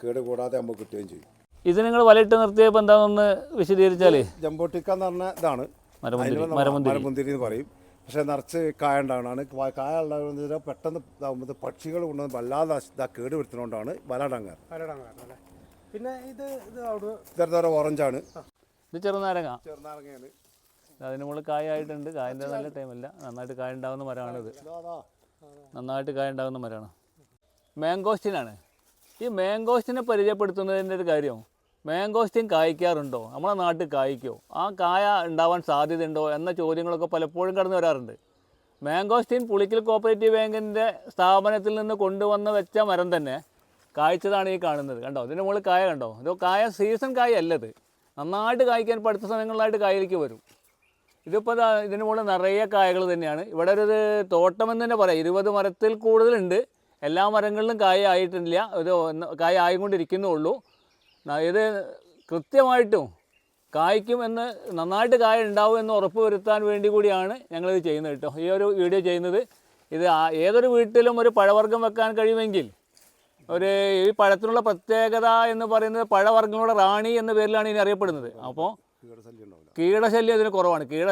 കേടുകൂടാതെ നമുക്ക് കിട്ടുകയും ചെയ്യും. ഇത് നിങ്ങൾ വലയിട്ട് നിർത്തിയപ്പോൾ എന്താണെന്ന് വിശദീകരിച്ചാലേ? ജമ്പോട്ടിക്ക എന്ന് പറഞ്ഞ ഇതാണ്. മരമുന്തിരി എന്ന് പറയും. പക്ഷേ നിറച്ച് കായ ഉണ്ടാവണതാണ്. കായ ഉണ്ടാകുന്നത് പെട്ടെന്ന് ഇതാകുമ്പോൾ പക്ഷികൾ കൊണ്ടുവന്ന് വല്ലാതെ ഇതാ കേട് വരുത്തുന്നതുകൊണ്ടാണ് വലടങ്ങ പിന്നെ ഇത് ഇതര ഓറഞ്ചാണ്. ഇത് ചെറുനാരങ്ങ. ചെറുനാരങ്ങയാണ്. അതിന് മുകളിൽ കായ ആയിട്ടുണ്ട്. കായന്റെ നല്ല ടൈമല്ല. നന്നായിട്ട് കായ ഉണ്ടാകുന്ന മരമാണിത്. ഇതാ. നന്നായിട്ട് കായ ഉണ്ടാകുന്ന മരമാണ്. മാങ്കോസ്റ്റിനാണ്. ഈ മാങ്കോസ്റ്റിനെ പരിചയപ്പെടുത്തുന്നതിന്റെ ഒരു കാര്യം മാങ്കോസ്റ്റിൻ കായ്ക്കാറുണ്ടോ? നമ്മളെ നാട്ടിൽ കായ്ക്കോ? ആ കായ ഉണ്ടാവാൻ സാധ്യതയുണ്ടോ എന്ന ചോദ്യങ്ങളൊക്കെ പലപ്പോഴും കടന്നു വരാറുണ്ട്. മാങ്കോസ്റ്റിൻ പുളിക്കൽ കോപ്പറേറ്റീവ് ബാങ്കിന്റെ സ്ഥാപനത്തിൽ നിന്ന് കൊണ്ടുവന്ന് വെച്ച മരം തന്നെ കായ്ച്ചതാണ് ഈ കാണുന്നത്. കണ്ടോ? ഇതിന്റെ മുകളിൽ കായ കണ്ടോ? ഇതോ കായ സീസൺ കായ അല്ലത്. നന്നായിട്ട് കായ്ക്കാൻ പഠിത്ത സമയങ്ങളിലായിട്ട് കായലേക്ക് വരും. ഇതിപ്പോൾ ഇതിന് മുകളിൽ നിറയെ കായകൾ തന്നെയാണ്. ഇവിടെ ഒരു തോട്ടം എന്ന് തന്നെ പറയാം. ഇരുപത് മരത്തിൽ കൂടുതലുണ്ട്. എല്ലാ മരങ്ങളിലും കായ ആയിട്ടില്ല. ഇത് കായ ആയിക്കൊണ്ടിരിക്കുന്നുള്ളൂ. ഇത് കൃത്യമായിട്ടും കായ്ക്കും എന്ന് നന്നായിട്ട് കായ ഉണ്ടാവും എന്ന് ഉറപ്പ് വരുത്താൻ വേണ്ടി കൂടിയാണ് ഞങ്ങളിത് ചെയ്യുന്നത് കേട്ടോ. ഈ ഒരു വീഡിയോ ചെയ്യുന്നത്. ഇത് ഏതൊരു വീട്ടിലും ഒരു പഴവർഗം വെക്കാൻ കഴിയുമെങ്കിൽ ഒരു ഈ പഴത്തിനുള്ള പ്രത്യേകത എന്ന് പറയുന്നത് പഴവർഗങ്ങളുടെ റാണി എന്ന പേരിലാണ് ഇനി അറിയപ്പെടുന്നത്. അപ്പോൾ കീടശല്യം ഇതിന് കുറവാണ്. കീട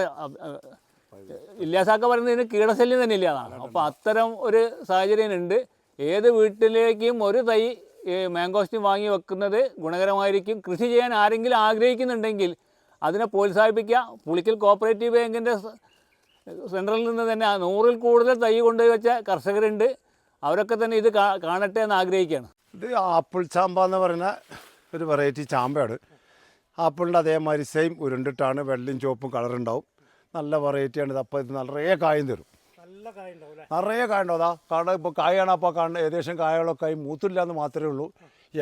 ഇല്ലാസാക്ക പറയുന്നത് ഇതിന് കീടശല്യം തന്നെ ഇല്ല എന്നാണ്. അപ്പോൾ അത്തരം ഒരു സാഹചര്യം ഉണ്ട്. ഏത് വീട്ടിലേക്കും ഒരു തൈ മാംഗോസ്റ്റിൻ വാങ്ങി വെക്കുന്നത് ഗുണകരമായിരിക്കും. കൃഷി ചെയ്യാൻ ആരെങ്കിലും ആഗ്രഹിക്കുന്നുണ്ടെങ്കിൽ അതിനെ പ്രോത്സാഹിപ്പിക്കുക. പുളിക്കൽ കോപ്പറേറ്റീവ് ബാങ്കിന്റെ സെൻട്രലിൽ നിന്ന് തന്നെ ആ നൂറിൽ കൂടുതൽ തൈ കൊണ്ടുപോയി വെച്ച കർഷകരുണ്ട്. അവരൊക്കെ തന്നെ ഇത് കാ- കാണട്ടെ എന്ന് ആഗ്രഹിക്കുകയാണ്. ഇത് ആപ്പിൾ ചാമ്പ എന്ന് പറയുന്ന ഒരു വെറൈറ്റി ചാമ്പയാണ്. ആപ്പിളിന്റെ അതേമാതിരി സെയിം ഉരുണ്ടിട്ടാണ് വെള്ളയും ചുവപ്പും കളറുണ്ടാവും. നല്ല വെറൈറ്റിയാണ് ഇത് അപ്പോൾ ഇത് നിറയെ കായും തരും. നിറയെ കായുണ്ടാവും അതാ കട ഇപ്പോൾ കായാണ് അപ്പോൾ കാണുന്നത് ഏകദേശം കായകളൊക്കെ ആയി മൂത്തില്ല എന്ന് മാത്രമേ ഉള്ളൂ.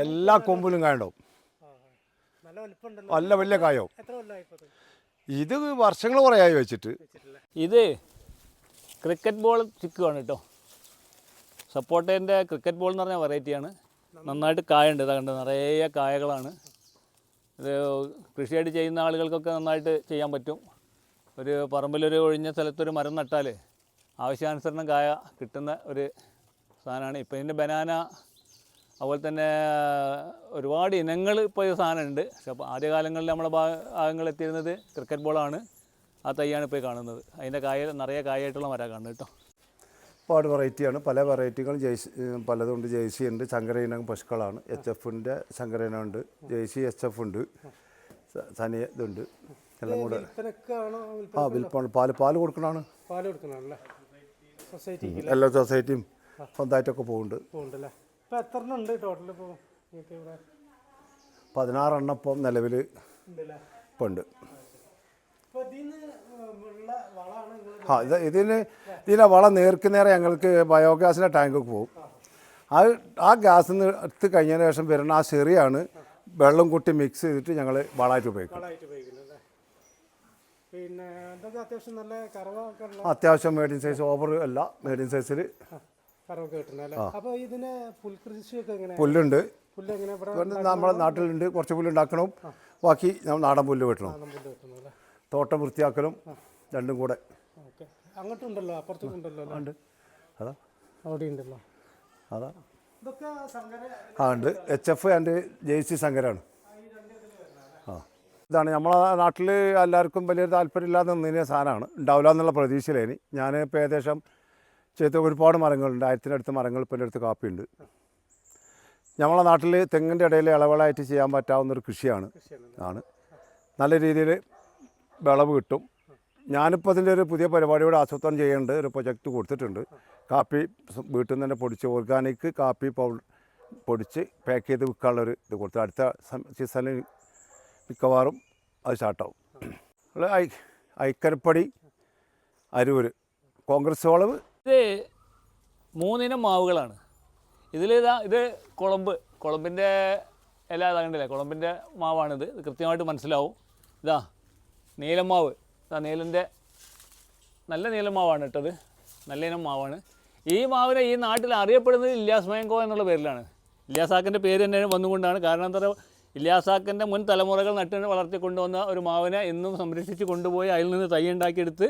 എല്ലാ കൊമ്പിലും കായ ഉണ്ടാവും. നല്ല വലിപ്പമുണ്ടല്ലോ. നല്ല വലിയ കായോ? ഇത് വർഷങ്ങൾ കുറേയായി വെച്ചിട്ട്. ഇത് ക്രിക്കറ്റ് ബോൾ ചിക്കുവാണ് കേട്ടോ. സപ്പോർട്ടേന്റെ ക്രിക്കറ്റ് ബോൾ എന്ന് പറഞ്ഞ വെറൈറ്റിയാണ് നന്നായിട്ട് കായ ഉണ്ട് ഇതാ കണ്ട്? നിറയെ കായകളാണ്. ഇത് കൃഷിയായിട്ട് ചെയ്യുന്ന ആളുകൾക്കൊക്കെ നന്നായിട്ട് ചെയ്യാൻ പറ്റും. ഒരു പറമ്പിലൊരു ഒഴിഞ്ഞ സ്ഥലത്തൊരു മരം നട്ടാൽ ആവശ്യാനുസരണം കായ കിട്ടുന്ന ഒരു സാധനമാണ്. ഇപ്പോൾ ഇതിന്റെ ബനാന അതുപോലെ തന്നെ ഒരുപാട് ഇനങ്ങൾ ഇപ്പോൾ ഈ സാധനമുണ്ട്. പക്ഷെ അപ്പോൾ ആദ്യകാലങ്ങളിൽ നമ്മുടെ ഭാഗങ്ങൾ എത്തിയിരുന്നത് ക്രിക്കറ്റ് ബോളാണ്. ആ തൈയാണ് ഇപ്പോൾ കാണുന്നത്. അതിന്റെ കായ നിറയെ കായായിട്ടുള്ള മരം കാണുന്നത് കേട്ടോ. ഒരുപാട് വെറൈറ്റിയാണ്. പല വെറൈറ്റികളും ജേഴ്സി പലതുണ്ട്. ജേഴ്സി ഉണ്ട് ശങ്കര ഇനം പശുക്കളാണ്. എച്ച് എഫിന്റെ ശങ്കര ഇനം ഉണ്ട് ജേഴ്സി എച്ച് എഫ് ഉണ്ട് സനി ഇതുണ്ട്. എല്ലാം കൂടെ. ആ വിൽപ്പന പാൽ പാൽ കൊടുക്കണാണ്. എല്ലാ സൊസൈറ്റിയും സ്വന്തമായിട്ടൊക്കെ പോകുന്നുണ്ട് പതിനാറെണ്ണം ഇപ്പം നിലവിൽ ഇപ്പം ഉണ്ട്. ആ ഇത് ഇതിന് ഇതിലെ വളം നേർക്ക് നേരെ ഞങ്ങൾക്ക് ബയോഗ്യാസിന്റെ ടാങ്കൊക്കെ പോകും അത് ആ ഗ്യാസ് നിന്ന് എടുത്ത് കഴിഞ്ഞതിന് ശേഷം വരുന്ന ആ ചെറിയാണ് വെള്ളം കൂട്ടി മിക്സ് ചെയ്തിട്ട് ഞങ്ങൾ വളമായിട്ട് ഉപയോഗിക്കും. പിന്നെ അത്യാവശ്യം നല്ല അത്യാവശ്യം മീഡിയം സൈസ് ഓവർ അല്ല മീഡിയം സൈസിൽ പുല്ലുണ്ട്. നമ്മുടെ നാട്ടിലുണ്ട് കുറച്ച് പുല്ലുണ്ടാക്കണം ബാക്കി നാടൻ പുല്ല് വെട്ടണം. തോട്ടം വൃത്തിയാക്കലും രണ്ടും കൂടെ. ഓക്കെ. അങ്ങോട്ടും ഉണ്ടല്ലോ അപ്പുറത്തും ഉണ്ടല്ലോ ഉണ്ട്. അതാ. അവിടെ ഉണ്ടല്ലോ അതാ ആ ഉണ്ട്. H F and J C സങ്കരാണ് ആ. ഇതാണ് നമ്മളെ നാട്ടിൽ എല്ലാവർക്കും വലിയൊരു താല്പര്യമില്ലാതെ നിന്നതിന് സാധനമാണ്. ഉണ്ടാവില്ല എന്നുള്ള പ്രതീക്ഷയിലേനി ഞാൻ ഇപ്പോൾ ഏകദേശം ചെയ്ത ഒരുപാട് മരങ്ങളുണ്ട്. ആയിരത്തിനടുത്ത് മരങ്ങൾ ഇപ്പോൾ എന്റെ അടുത്ത് കാപ്പിയുണ്ട്. നമ്മളെ നാട്ടിൽ തെങ്ങിന്റെ ഇടയിൽ ഇളവളായിട്ട് ചെയ്യാൻ പറ്റാവുന്നൊരു കൃഷിയാണ്. ആണ്. നല്ല രീതിയിൽ വിളവ് കിട്ടും. ഞാനിപ്പോൾ അതിന്റെ ഒരു പുതിയ പരിപാടിയോട് ആസൂത്രണം ചെയ്യേണ്ടത് ഒരു പ്രൊജക്റ്റ് കൊടുത്തിട്ടുണ്ട്. കാപ്പി വീട്ടിൽ നിന്ന് തന്നെ പൊടിച്ച് ഓർഗാനിക് കാപ്പി പൗഡർ പൊടിച്ച് പാക്ക് ചെയ്ത് വിൽക്കാനുള്ളൊരു ഇത് കൊടുത്തു അടുത്ത സീസണിൽ മിക്കവാറും അത് സ്റ്റാർട്ടാവും ഐ ഐക്കരപ്പടി അരൂർ കോൺഗ്രസ് വളവ്. ഇത് മൂന്നിനം മാവുകളാണ്. ഇതിലിതാ ഇത് കുളമ്പ് കുളമ്പിന്റെ ഇല ഇതാകണ്ടല്ലേ കുളമ്പിന്റെ മാവാണിത്. ഇത് കൃത്യമായിട്ട് മനസ്സിലാവും. ഇതാ നീലമാവ് ഇതാ നീലന്റെ നല്ല നീലമാവാണ് ഇട്ടത്. നല്ല ഇനം മാവാണ് ഈ മാവിനെ ഈ നാട്ടിൽ അറിയപ്പെടുന്നത് ഇല്യാസ് മാങ്കോ എന്നുള്ള പേരിലാണ്. ഇല്യാസാക്കിന്റെ പേര് തന്നെ വന്നുകൊണ്ടാണ്. കാരണം എന്താ ഇല്യാസാക്കിന്റെ മുൻ തലമുറകൾ നട്ട് വളർത്തിക്കൊണ്ടുവന്ന ഒരു മാവിനെ ഇന്നും സംരക്ഷിച്ച് കൊണ്ടുപോയി അതിൽ നിന്ന് തൈ ഉണ്ടാക്കിയെടുത്ത്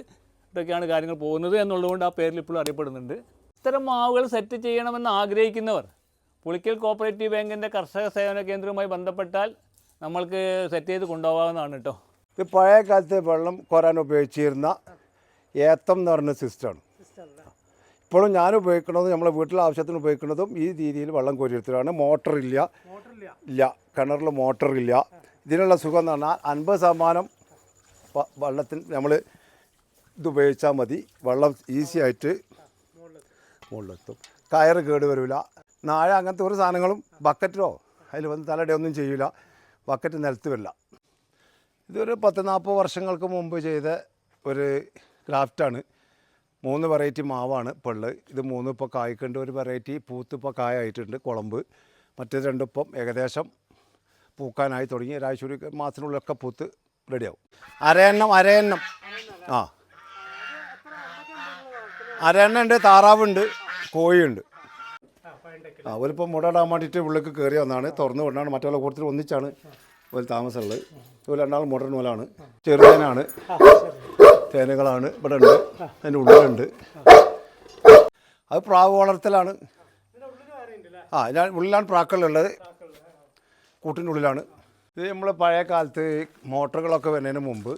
ഇതൊക്കെയാണ് കാര്യങ്ങൾ പോകുന്നത് എന്നുള്ളതുകൊണ്ട് ആ പേരിൽ ഇപ്പോഴും അറിയപ്പെടുന്നുണ്ട്. ഇത്തരം മാവുകൾ സെറ്റ് ചെയ്യണമെന്ന് ആഗ്രഹിക്കുന്നവർ പുളിക്കൽ കോപ്പറേറ്റീവ് ബാങ്കിന്റെ കർഷക സേവന കേന്ദ്രവുമായി ബന്ധപ്പെട്ടാൽ നമ്മൾക്ക് സെറ്റ് ചെയ്ത് കൊണ്ടുപോകാവുന്നതാണ് കേട്ടോ. ഇത് പഴയ കാലത്ത് വെള്ളം കോരാൻ ഉപയോഗിച്ചിരുന്ന ഏത്തം എന്ന് പറയുന്ന സിസ്റ്റമാണ്. ഇപ്പോഴും ഞാൻ ഉപയോഗിക്കുന്നതും നമ്മളെ വീട്ടിലെ ആവശ്യത്തിന് ഉപയോഗിക്കുന്നതും ഈ രീതിയിൽ വെള്ളം കോരിയെടുത്തിട്ടാണ്. മോട്ടർ ഇല്ല. ഇല്ല. കിണറിൽ മോട്ടർ ഇല്ല. ഇതിനുള്ള സുഖം എന്ന് പറഞ്ഞാൽ അൻപത് ശതമാനം വെള്ളത്തിന് നമ്മൾ ഇത് ഉപയോഗിച്ചാൽ മതി. വെള്ളം ഈസി ആയിട്ട് മുകളിലെത്തും. കയറ് കേട് വരില്ല നാഴ അങ്ങനത്തെ ഒരു സാധനങ്ങളും ബക്കറ്റോ അതിൽ വന്ന് തലയുടെ ചെയ്യില്ല ബക്കറ്റ് നിലത്ത് വരില്ല. ഇതൊരു പത്ത് നാൽപ്പത് വർഷങ്ങൾക്ക് മുമ്പ് ചെയ്ത ഒരു ക്രാഫ്റ്റാണ്. മൂന്ന് വെറൈറ്റി മാവാണ് ഇപ്പോൾ ഇത് മൂന്ന് ഇപ്പോൾ കായ്ക്കുണ്ട് ഒരു വെറൈറ്റി പൂത്ത് ഇപ്പോൾ കായായിട്ടുണ്ട് കുളമ്പ്. മറ്റേ രണ്ടിപ്പം ഏകദേശം പൂക്കാനായി തുടങ്ങി. ഒരാഴ്ച ഒരു മാസത്തിനുള്ളിലൊക്കെ പൂത്ത് റെഡിയാവും അരയെണ്ണം അരയെണ്ണം. ആ. അരയെണ്ണ ഉണ്ട് താറാവുണ്ട് കോഴിയുണ്ട്. ആ ഒരിപ്പോൾ മുടയിടാൻ വേണ്ടിയിട്ട് ഉള്ളിലേക്ക് കയറി വന്നാണ്. തുറന്നു കൊണ്ടാണ് മറ്റുള്ള കൂട്ടത്തിൽ ഒന്നിച്ചാണ്. ഒരു താമസമുള്ളത്. ഒരു രണ്ടാൾ മോഡേൺ പോലാണ്. ചെറുതേനാണ്. തേനകളാണ്. ഇവിടെ ഉണ്ട് അതിന്റെ ഉള്ളിലുണ്ട്. അത് പ്രാവ് വളർത്തലാണ്. ആ ഞാൻ ഉള്ളിലാണ് പ്രാക്കളുള്ളത്. ഉള്ളിലാണ്. ഇത് നമ്മൾ പഴയ കാലത്ത് മോട്ടറുകളൊക്കെ വരുന്നതിന് മുമ്പ്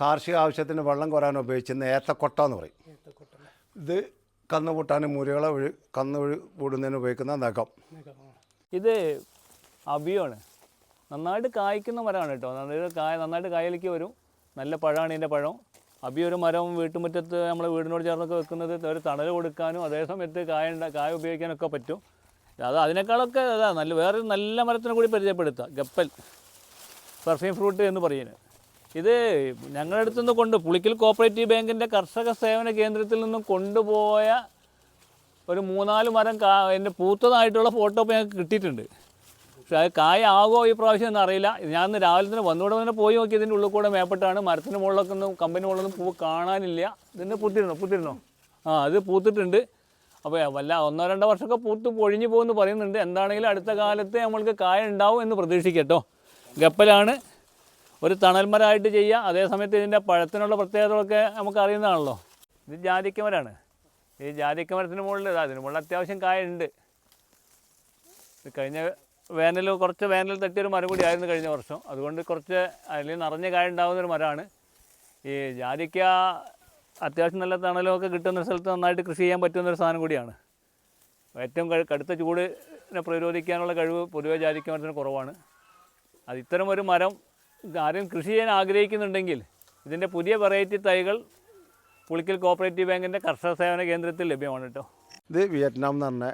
കാർഷിക ആവശ്യത്തിന് വെള്ളം കോരാൻ ഉപയോഗിച്ചിരുന്ന ഏത്തക്കൊട്ട എന്ന് പറയും. ഇത് കന്ന് പൊട്ടാനും മുരികളെ കന്ന് ഒഴി കൂടുന്നതിന് ഉപയോഗിക്കുന്ന നഖം. ഇത് അബിയാണ് നന്നായിട്ട് കായ്ക്കുന്ന മരമാണ് കേട്ടോ. നന്നായിട്ട് കായ നന്നായിട്ട് കായലിലേക്ക് വരും. നല്ല പഴമാണ് ഇതിന്റെ പഴം. അബി ഒരു മരം വീട്ടുമുറ്റത്ത് നമ്മൾ വീടിനോട് ചേർന്നൊക്കെ വെക്കുന്നത് ഒരു തണൽ കൊടുക്കാനും അതേസമയത്ത് കായ കായ ഉപയോഗിക്കാനൊക്കെ പറ്റും. അത് അതിനേക്കാളൊക്കെ അതാ നല്ല വേറെ നല്ല മരത്തിനെ കൂടി പരിചയപ്പെടുത്തുക ഗപ്പൽ പെർഫ്യൂം ഫ്രൂട്ട് എന്ന് പറയുന്നത് ഇത് ഞങ്ങളുടെ അടുത്തു നിന്ന് കൊണ്ട് പുളിക്കൽ കോപ്പറേറ്റീവ് ബാങ്കിന്റെ കർഷക സേവന കേന്ദ്രത്തിൽ നിന്നും കൊണ്ടുപോയ ഒരു മൂന്നാൽ മരം കാ എന്റെ പൂത്തതായിട്ടുള്ള ഫോട്ടോ ഇപ്പോൾ ഞങ്ങൾക്ക് കിട്ടിയിട്ടുണ്ട്. പക്ഷേ അത് കായ ഈ പ്രാവശ്യം എന്ന് അറിയില്ല. ഞാൻ ഇന്ന് രാവിലെ തന്നെ വന്നുകൂടെ തന്നെ പോയി നോക്കി. ഇതിന്റെ ഉള്ളിൽ കൂടെ മേപ്പെട്ടാണ്. മരത്തിന് മുകളിലൊക്കെ ഒന്നും കമ്പനി മുകളിലൊന്നും പൂ കാണാനില്ല. ഇതിന്റെ പൂത്തിരുന്നോ? പൂത്തിരുന്നോ? ആ അത് പൂത്തിട്ടുണ്ട്. അപ്പോൾ വല്ല ഒന്നോ രണ്ടോ വർഷമൊക്കെ പൂത്ത് പൊഴിഞ്ഞു പോകുമെന്ന് പറയുന്നുണ്ട്. എന്താണെങ്കിലും അടുത്ത കാലത്ത് നമ്മൾക്ക് കായ ഉണ്ടാവും എന്ന് പ്രതീക്ഷിക്കട്ടോ. ഗപ്പലാണ് ഒരു തണൽമരമായിട്ട് ചെയ്യുക. അതേസമയത്ത് ഇതിന്റെ പഴത്തിനുള്ള പ്രത്യേകതകളൊക്കെ നമുക്ക് അറിയുന്നതാണല്ലോ. ഇത് ജാതിക്കമരാണ് ഈ ജാതിക്കമരത്തിന് മുകളിൽ അതിന് മുകളിൽ അത്യാവശ്യം കായ ഉണ്ട്. ഇത് കഴിഞ്ഞ വേനൽ കുറച്ച് വേനൽ തട്ടിയൊരു മരം കൂടി ആയിരുന്നു കഴിഞ്ഞ വർഷം. അതുകൊണ്ട് കുറച്ച് അതിൽ നിറഞ്ഞ കായ ഉണ്ടാകുന്ന ഒരു മരമാണ്. ഈ ജാതിക്ക അത്യാവശ്യം നല്ല തണലൊക്കെ കിട്ടുന്ന സ്ഥലത്ത് നന്നായിട്ട് കൃഷി ചെയ്യാൻ പറ്റുന്ന ഒരു സാധനം കൂടിയാണ്. ഏറ്റവും കടുത്ത ചൂടിനെ പ്രതിരോധിക്കാനുള്ള കഴിവ് പൊതുവേ ജാതിക്ക മരത്തിന് കുറവാണ്. അത് ഇത്തരം ഒരു മരം ആരും കൃഷി ചെയ്യാൻ ആഗ്രഹിക്കുന്നുണ്ടെങ്കിൽ ഇതിന്റെ പുതിയ വെറൈറ്റി തൈകൾ പുളിക്കൽ കോപ്പറേറ്റീവ് ബാങ്കിന്റെ കർഷക സേവന കേന്ദ്രത്തിൽ ലഭ്യമാണ് കേട്ടോ. ഇത് വിയറ്റ്നാം എന്ന് പറഞ്ഞ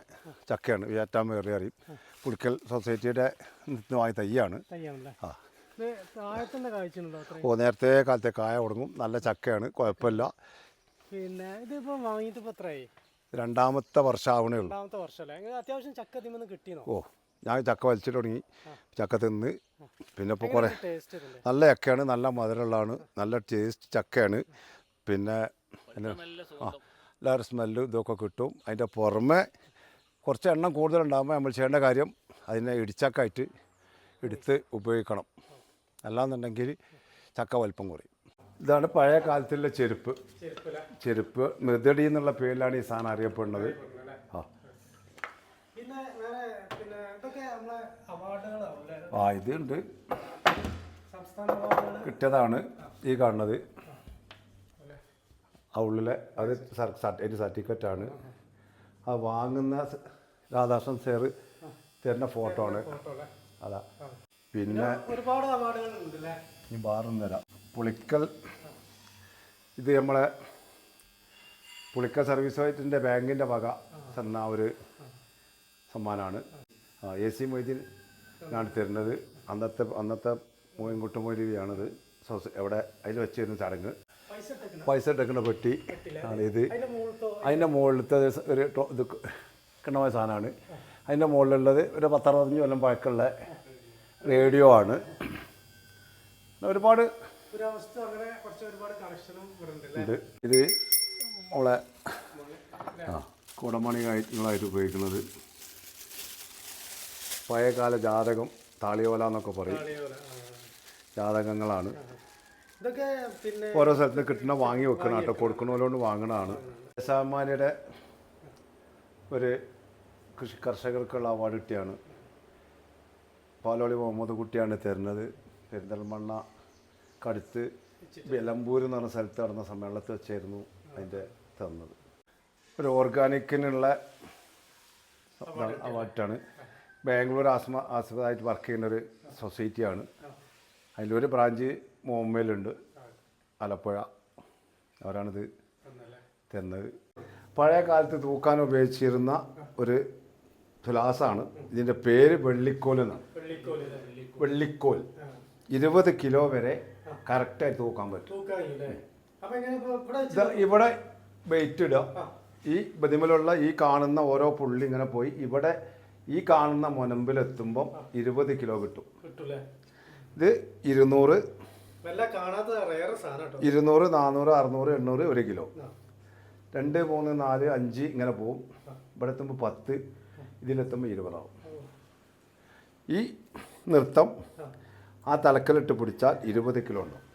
ചക്കയാണ്. വിയറ്റ്നാം വേറെ അറിയും പുളിക്കൽ സൊസൈറ്റിയുടെ നിത്യമായ തയ്യാണ് ആ. ഓ നേരത്തെ കാലത്തെ കായ തുടങ്ങും നല്ല ചക്കയാണ്. കുഴപ്പമില്ല. പിന്നെ ഇതിപ്പോ വാങ്ങിയിട്ട് എത്രയായി? രണ്ടാമത്തെ വർഷമാവണേ ഉള്ളൂ. അത്യാവശ്യം ചക്ക കിട്ടിയോ ഓ ഞാൻ ചക്ക വലിച്ചിട്ട് തുടങ്ങി. ചക്ക തിന്ന്. പിന്നെ ഇപ്പോൾ കുറേ നല്ല ചക്കയാണ്. നല്ല മധുരമുള്ളതാണ്. നല്ല ടേസ്റ്റ് ചക്കയാണ്. പിന്നെ ആ. എല്ലാവരും സ്മെല്ലും ഇതൊക്കെ കിട്ടും. അതിന്റെ പുറമെ കുറച്ച് എണ്ണം കൂടുതലുണ്ടാകുമ്പോൾ നമ്മൾ ചെയ്യേണ്ട കാര്യം അതിനെ ഇടിച്ചക്കായിട്ട് എടുത്ത് ഉപയോഗിക്കണം. അല്ലാന്നുണ്ടെങ്കിൽ ചക്ക വലിപ്പം കുറയും. ഇതാണ് പഴയ കാലത്തുള്ള ചെരുപ്പ്. ചെരുപ്പ് മൃതടി എന്നുള്ള പേരിലാണ് ഈ സാധനം അറിയപ്പെടുന്നത്. ആ. ആ ഇതുണ്ട്. കിട്ടിയതാണ് ഈ കാണുന്നത്. ആ. ഉള്ളിലെ അത് സർട്ടിഫിക്കറ്റ് ആണ് സർട്ടിഫിക്കറ്റാണ്. ആ വാങ്ങുന്ന രാധാകൃഷ്ണൻ സാറ് തരുന്ന ഫോട്ടോ ആണ്. അതാ. പിന്നെ ഒരുപാട് അവാർഡുകൾ തരാം. പുളിക്കൽ ഇത് നമ്മളെ പുളിക്കൽ സർവീസ് സൊസൈറ്റിന്റെ ബാങ്കിന്റെ വക തന്ന ഒരു സമ്മാനമാണ് ആ എ സി മൊയ്തീനാണ് തരുന്നത്. അന്നത്തെ അന്നത്തെ മോയിൻകുട്ട മൊയ്ലിയാണിത് സോസ് എവിടെ? അതിൽ വെച്ചിരുന്ന ചടങ്ങ്. പൈസ എടുക്കുന്ന പെട്ടി ആണ് ഇത്. അതിന്റെ മുകളിലത്തെ ഒരു ഇത് കിണമായ സാധനമാണ്. അതിന്റെ മുകളിലുള്ളത് ഒരു പത്തറുപത്തഞ്ച് കൊല്ലം പഴക്കമുള്ള റേഡിയോ ആണ്. ഒരുപാട് ഇത് ഇത് നമ്മളെ ആ കുടമണികളായിട്ട് ഉപയോഗിക്കുന്നത് പഴയകാല ജാതകം താളിയോല എന്നൊക്കെ പറയും. ജാതകങ്ങളാണ്. ഓരോ സ്ഥലത്ത് കിട്ടുന്ന വാങ്ങി വെക്കണം കേട്ടോ. കൊടുക്കണോലോണ്ട് വാങ്ങണതാണ്. ദേശാഭിമാനിയുടെ ഒരു കൃഷി കർഷകർക്കുള്ള അവാർഡ് കിട്ടിയാണ്. പാലോളി മുഹമ്മദ് കുട്ടിയാണ് തരുന്നത്. പെരിന്തൽമണ്ണ കടുത്ത് വിലമ്പൂർ എന്ന് പറഞ്ഞ സ്ഥലത്ത് നടന്ന സമ്മേളനത്തിൽ വെച്ചായിരുന്നു അതിന്റെ തന്നത്. ഒരു ഓർഗാനിക്കിനുള്ള അവാർഡാണ് ബാംഗ്ലൂർ ആസ്മ ആസ്പദമായിട്ട് വർക്ക് ചെയ്യുന്ന ഒരു സൊസൈറ്റിയാണ്. അതിലൊരു ബ്രാഞ്ച് മുംബൈയിലുണ്ട് ആലപ്പുഴ. അവരാണിത് തരുന്നത് പഴയ കാലത്ത് തൂക്കാൻ ഉപയോഗിച്ചിരുന്ന ഒരു തുലാസാണ്. ഇതിന്റെ പേര് വെള്ളിക്കോൽ എന്നാണ്. വെള്ളിക്കോൽ. ഇരുപത് കിലോ വരെ കറക്റ്റായി തൂക്കാൻ പറ്റും. ഇവിടെ വെയിറ്റ് ഇടുക. ഈ ബതിമലുള്ള ഈ കാണുന്ന ഓരോ പുള്ളി ഇങ്ങനെ പോയി. ഇവിടെ ഈ കാണുന്ന മുനമ്പിലെത്തുമ്പം ഇരുപത് കിലോ കിട്ടും. ഇത് ഇരുന്നൂറ്. ഇരുന്നൂറ് നാനൂറ് അറുന്നൂറ് എണ്ണൂറ് ഒരു കിലോ. രണ്ട് മൂന്ന് നാല് അഞ്ച് ഇങ്ങനെ പോവും. ഇവിടെ എത്തുമ്പോൾ പത്ത് ഇതിലെത്തുമ്പോൾ ഇരുപതാവും. ഈ നൃത്തം ആ തലക്കലിട്ട് പിടിച്ചാൽ ഇരുപത് കിലോ ഉണ്ടാവും.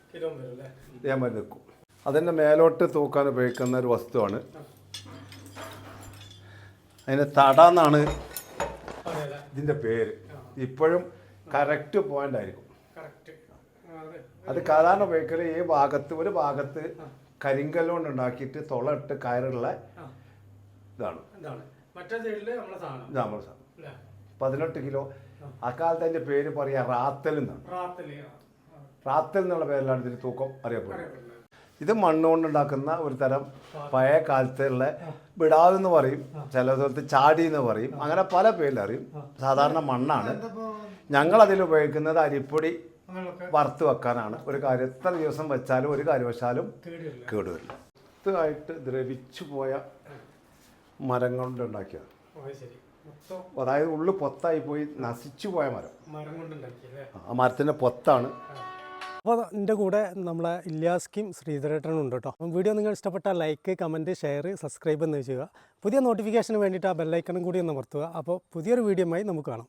ഇതേമാതിരി നിൽക്കും. അതിന്റെ മേലോട്ട് തൂക്കാൻ ഉപയോഗിക്കുന്ന ഒരു വസ്തുവാണ്. അതിന് തട എന്നാണ് ഇതിന്റെ പേര്. ഇപ്പോഴും കറക്റ്റ് പോയിന്റ് ആയിരിക്കും അത് സാധാരണ ഉപയോഗിക്കൽ ഈ ഭാഗത്ത് ഒരു ഭാഗത്ത് കരിങ്കല്ലുകൊണ്ട് ഉണ്ടാക്കിയിട്ട് തുള ഇട്ട് കയറുള്ള ഇതാണ്. സൈഡിൽ സാധനം. പതിനെട്ട് കിലോ. അക്കാലത്ത് അതിന്റെ പേര് പറയാ റാത്തൽ എന്നാണ്. റാത്തൽ എന്നുള്ള പേരിലാണ് ഇതിന് തൂക്കം അറിയപ്പെടുന്നത്. ഇത് മണ്ണുകൊണ്ട് ഉണ്ടാക്കുന്ന ഒരു തരം പഴയ കാലത്തുള്ള വിടാവെന്ന് പറയും ചില സ്ഥലത്ത് ചാടി എന്ന് പറയും അങ്ങനെ പല പേരിലറിയും. സാധാരണ മണ്ണാണ്. ഞങ്ങൾ അതിൽ ഉപയോഗിക്കുന്നത് അരിപ്പൊടി വറുത്ത് വെക്കാനാണ്. ഒരു കാര്യം എത്ര ദിവസം വെച്ചാലും ഒരു കാര്യവശാലും കേടില്ല കേടുവരില്ല. മൊത്തമായിട്ട് ദ്രവിച്ചു പോയ മരം കൊണ്ട് ഉണ്ടാക്കിയത് അതായത് ഉള്ളു പൊത്തായി പോയി നശിച്ചു പോയ മരം. ആ മരത്തിന്റെ പൊത്താണ്. അപ്പോൾ എന്റെ കൂടെ നമ്മളെ ഇല്യാസ്കിയും ശ്രീധരേട്ടനും ഉണ്ട് കേട്ടോ. അപ്പം വീഡിയോ നിങ്ങൾ ഇഷ്ടപ്പെട്ടാൽ ലൈക്ക് കമന്റ് ഷെയർ സബ്സ്ക്രൈബ് എന്ന് ചെയ്യുക. പുതിയ നോട്ടിഫിക്കേഷന് വേണ്ടിയിട്ട് ആ ബെല്ലൈക്കണും കൂടി ഒന്ന് അമർത്തുക. അപ്പോൾ പുതിയൊരു വീഡിയോയുമായി നമുക്ക് കാണാം.